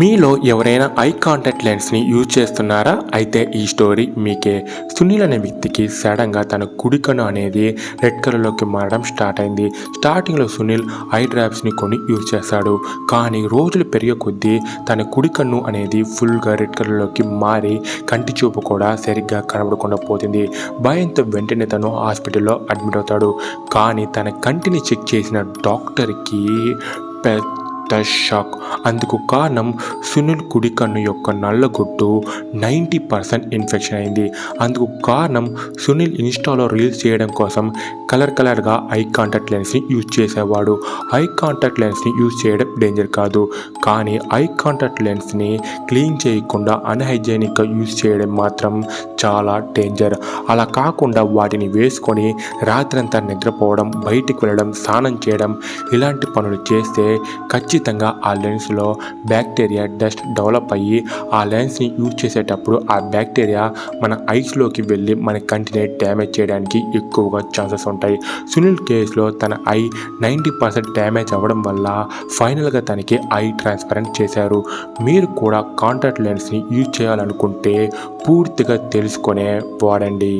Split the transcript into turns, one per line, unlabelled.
మీలో ఎవరైనా I contact లెన్స్ని యూజ్ చేస్తున్నారా? అయితే ఈ స్టోరీ మీకే. సునీల్ అనే వ్యక్తికి సడన్గా తన కుడికను అనేది రెడ్ కలర్లోకి మారడం స్టార్ట్ అయింది. స్టార్టింగ్లో సునీల్ ఐ డ్రాప్స్ని కొని యూజ్ చేస్తాడు కానీ రోజులు పెరిగే కొద్దీ తన కుడికన్ను అనేది ఫుల్గా రెడ్ కలర్లోకి మారి కంటి చూపు కూడా సరిగ్గా కనబడకుండా పోతుంది. భయంతో వెంటనే తను హాస్పిటల్లో అడ్మిట్ అవుతాడు. కానీ తన కంటిని చెక్ చేసిన డాక్టర్కి పెద్ద పెద్ద షాక్. అందుకు కారణం సునీల్ కుడి కన్ను యొక్క నల్లగొట్టు నైంటీ పర్సెంట్ ఇన్ఫెక్షన్ అయింది. అందుకు కారణం సునీల్ ఇన్స్టాలో రీల్స్ చేయడం కోసం కలర్ కలర్గా ఐ కాంటాక్ట్ లెన్స్ని యూజ్ చేసేవాడు. ఐ కాంటాక్ట్ లెన్స్ని యూజ్ చేయడం డేంజర్ కాదు. కానీ ఐ కాంటాక్ట్ లెన్స్ని క్లీన్ చేయకుండా అన్హైజీనిక్గా యూజ్ చేయడం మాత్రం చాలా డేంజర్. అలా కాకుండా వాటిని వేసుకొని రాత్రంతా నిద్రపోవడం బయటికి వెళ్ళడం స్నానం చేయడం ఇలాంటి పనులు చేస్తే ఖచ్చితంగా ఆ లెన్స్లో బ్యాక్టీరియా డస్ట్ డెవలప్ అయ్యి ఆ లెన్స్ని యూజ్ చేసేటప్పుడు ఆ బ్యాక్టీరియా మన ఐస్లోకి వెళ్ళి మన కంటిని డ్యామేజ్ చేయడానికి ఎక్కువగా ఛాన్సెస్ ఉంటాయి. సునీల్ కేసులో తన ఐ నైంటీ పర్సెంట్ డ్యామేజ్ అవ్వడం వల్ల ఫైనల్గా తనకి ఐ ట్రాన్స్పరెంట్ చేశారు. మీరు కూడా కాంటాక్ట్ లెన్స్ని యూజ్ చేయాలనుకుంటే పూర్తిగా తెలుసుకునే వాడండి.